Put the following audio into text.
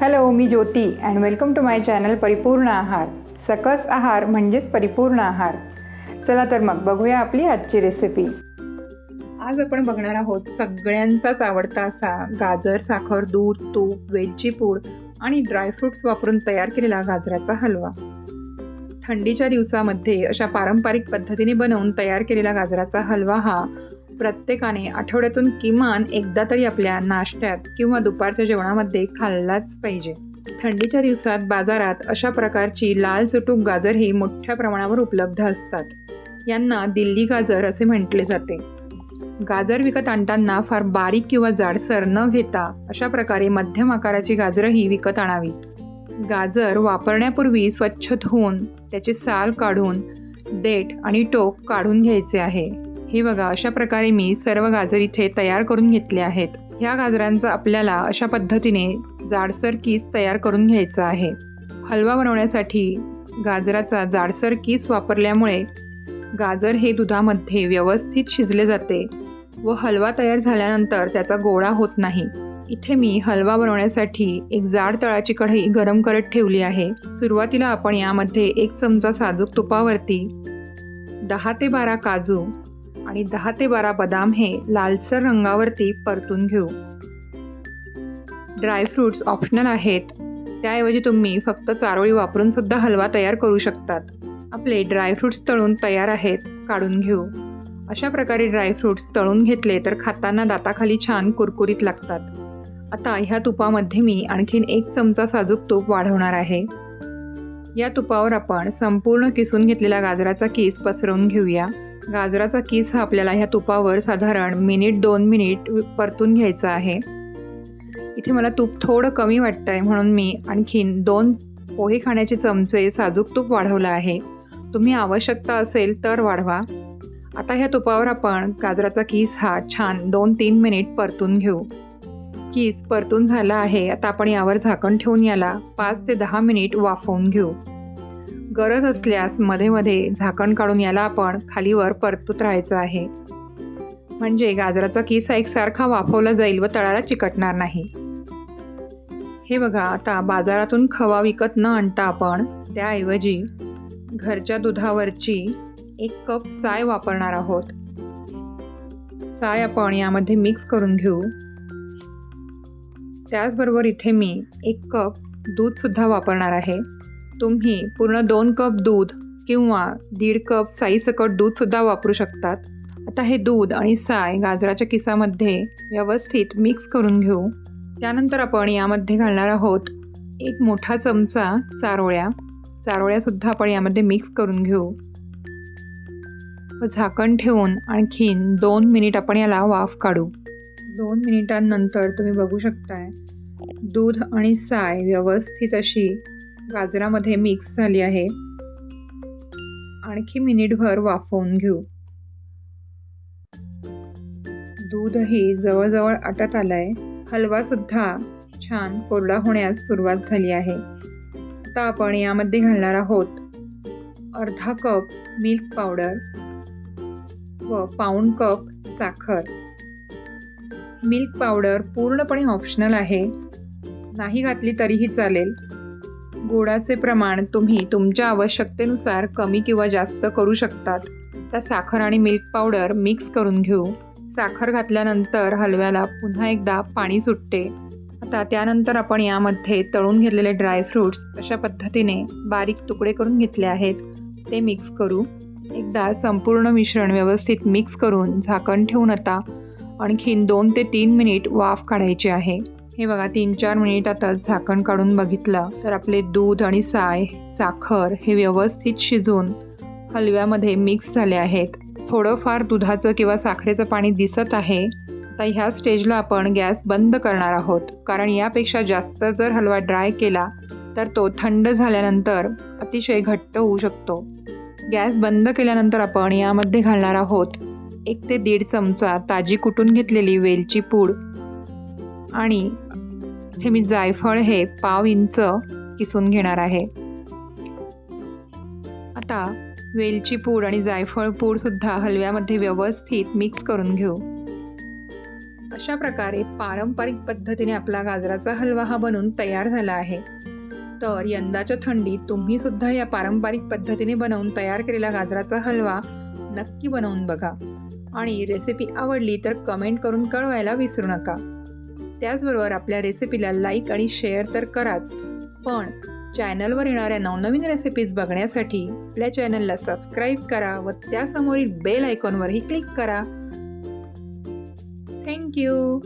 Hello me Jyoti and welcome to my channel परिपूर्ण आहार सकस आहार म्हणजेच परिपूर्ण आहार. चला तर मग बघूया आपली आजची रेसिपी आज आपण बघणार आहोत सगळ्यांचाच आवडता असा गाजर साखर दूध तूप वेलची पूड आणि ड्रायफ्रुट्स वापरून तयार केलेला गाजराचा हलवा. थंडीच्या दिवसामध्ये अशा पारंपरिक पद्धतीने बनवून तयार केलेला गाजराचा हलवा हा प्रत्येकाने आठवड्यातून किमान एकदा तरी आपल्या नाश्त्यात किंवा दुपारच्या जेवणामध्ये खाल्लाच पाहिजे. थंडीच्या दिवसात बाजारात अशा प्रकारची लाल चुटूक गाजर ही मोठ्या प्रमाणावर उपलब्ध असतात. यांना दिल्ली गाजर असे म्हटले जाते. गाजर विकत आणताना फार बारीक किंवा जाडसर न घेता अशा प्रकारे मध्यम आकाराची गाजरही विकत आणावी. गाजर वापरण्यापूर्वी स्वच्छ धुवून त्याचे साल काढून देठ आणि टोक काढून घ्यायचे आहे. हे बघा अशा प्रकारे मी सर्व गाजर इथे तयार करून घेतले आहेत. ह्या गाजरांचा आपल्याला अशा पद्धतीने जाडसर किस तयार करून घ्यायचा आहे. हलवा बनवण्यासाठी गाजराचा जाडसर किस वापरल्यामुळे गाजर हे दुधामध्ये व्यवस्थित शिजले जाते व हलवा तयार झाल्यानंतर त्याचा गोळा होत नाही. इथे मी हलवा बनवण्यासाठी एक जाड तळाची कढई गरम करत ठेवली आहे. सुरुवातीला आपण यामध्ये एक चमचा साजूक तुपावरती दहा ते बारा काजू आणि दहा ते बारा बदाम हे लालसर रंगावरती परतून घेऊ. ड्रायफ्रूट्स ऑप्शनल आहेत. त्याऐवजी तुम्ही फक्त चारोळी वापरून सुद्धा हलवा तयार करू शकतात. आपले ड्रायफ्रूट्स तळून तयार आहेत काढून घेऊ. अशा प्रकारे ड्रायफ्रूट्स तळून घेतले तर खाताना दाताखाली छान कुरकुरीत लागतात. आता ह्या तुपामध्ये मी आणखीन एक चमचा साजूक तूप वाढवणार आहे. या तुपावर आपण संपूर्ण किसून घेतलेला गाजराचा किस पसरवून घेऊया. गाजराचा किस हा आपल्याला ह्या तुपावर साधारण मिनिट दोन मिनिट परतून घ्यायचा आहे. इथे मला तूप थोडं कमी वाटतं आहे म्हणून मी आणखीन दोन पोहे खाण्याचे चमचे साजूक तूप वाढवलं आहे. तुम्ही आवश्यकता असेल तर वाढवा. आता ह्या तुपावर आपण गाजराचा किस हा छान दोन तीन मिनिट परतून घेऊ. किस परतून झाला आहे आता आपण यावर झाकण ठेवून याला पाच ते दहा मिनिट वाफवून घेऊ. गरज असल्यास मध्ये मध्ये झाकण काढून याला आपण खालीवर परतूत राहायचं आहे. म्हणजे गाजराचा किस एकसारखा वाफवला जाईल व तळाला चिकटणार नाही. हे बघा आता बाजारातून खवा विकत न आणता आपण त्याऐवजी घरच्या दुधावरची एक कप साय वापरणार आहोत. साय आपण यामध्ये मिक्स करून घेऊ. त्याचबरोबर इथे मी एक कप दूधसुद्धा वापरणार आहे. तुम्ही पूर्ण दोन कप दूध किंवा दीड कप साईसकट दूधसुद्धा वापरू शकतात. आता हे दूध आणि साय गाजराच्या किसामध्ये व्यवस्थित मिक्स करून घेऊ. त्यानंतर आपण यामध्ये घालणार आहोत एक मोठा चमचा चारोळ्या. चारोळ्यासुद्धा आपण यामध्ये मिक्स करून घेऊ. व झाकण ठेवून आणखीन दोन मिनिट आपण याला वाफ काढू. दोन मिनिटांनंतर तुम्ही बघू शकताय दूध आणि साय व्यवस्थित अशी गाजरामध्ये मिक्स झाली आहे. आणखी मिनिटभर वाफवून घेऊ. दूधही जवळजवळ आटत आलाय. हलवासुद्धा छान कोरडा होण्यास सुरुवात झाली आहे. आता आपण यामध्ये घालणार आहोत अर्धा कप मिल्क पावडर व पाऊण कप साखर. मिल्क पावडर पूर्णपणे ऑप्शनल आहे. नाही घातली तरीही चालेल. गोडाचे प्रमाण तुम्ही तुमच्या आवश्यकतेनुसार कमी किंवा जास्त करू शकतात. त्या साखर आणि मिल्क पावडर मिक्स करून घेऊ. साखर घातल्यानंतर हलव्याला पुन्हा एकदा पाणी सुटते. आता त्यानंतर आपण यामध्ये तळून घेतलेले ड्रायफ्रूट्स अशा पद्धतीने बारीक तुकडे करून घेतले आहेत. ते मिक्स करू. एकदा संपूर्ण मिश्रण व्यवस्थित मिक्स करून झाकण ठेवून आता आणखीन दोन ते तीन मिनिट वाफ काढायची आहे. हे बघा तीन चार मिनिटातच झाकण काढून बघितलं तर आपले दूध आणि साय साखर हे व्यवस्थित शिजून हलव्यामध्ये मिक्स झाले आहेत. थोडंफार दुधाचं किंवा साखरेचं पाणी दिसत आहे. आता ह्या स्टेजला आपण गॅस बंद करणार आहोत. कारण यापेक्षा जास्त जर हलवा ड्राय केला तर तो थंड झाल्यानंतर अतिशय घट्ट होऊ शकतो. गॅस बंद केल्यानंतर आपण यामध्ये घालणार आहोत एक ते दीड चमचा ताजी कुटून घेतलेली वेलची पूड आणि इथे मी जायफळ हे पाव इंच किसून घेणार आहे. आता वेलची पूड आणि जायफळ पूड सुद्धा हलव्यामध्ये व्यवस्थित मिक्स करून घेऊ. अशा प्रकारे पारंपरिक पद्धतीने आपला गाजराचा हलवा हा बनून तयार झाला आहे. तर यंदाच्या थंडीत तुम्ही सुद्धा या पारंपरिक पद्धतीने बनवून तयार केलेला गाजराचा हलवा नक्की बनवून बघा. आणि रेसिपी आवडली तर कमेंट करून कळवायला विसरू नका. त्याचबरोबर आपल्या रेसिपीला लाईक आणि शेअर तर कराच. पण चॅनलवर येणाऱ्या नवनवीन रेसिपीज बघण्यासाठी आपल्या चॅनलला सबस्क्राईब करा व त्यासमोरील बेल आयकॉनवरही क्लिक करा. Thank you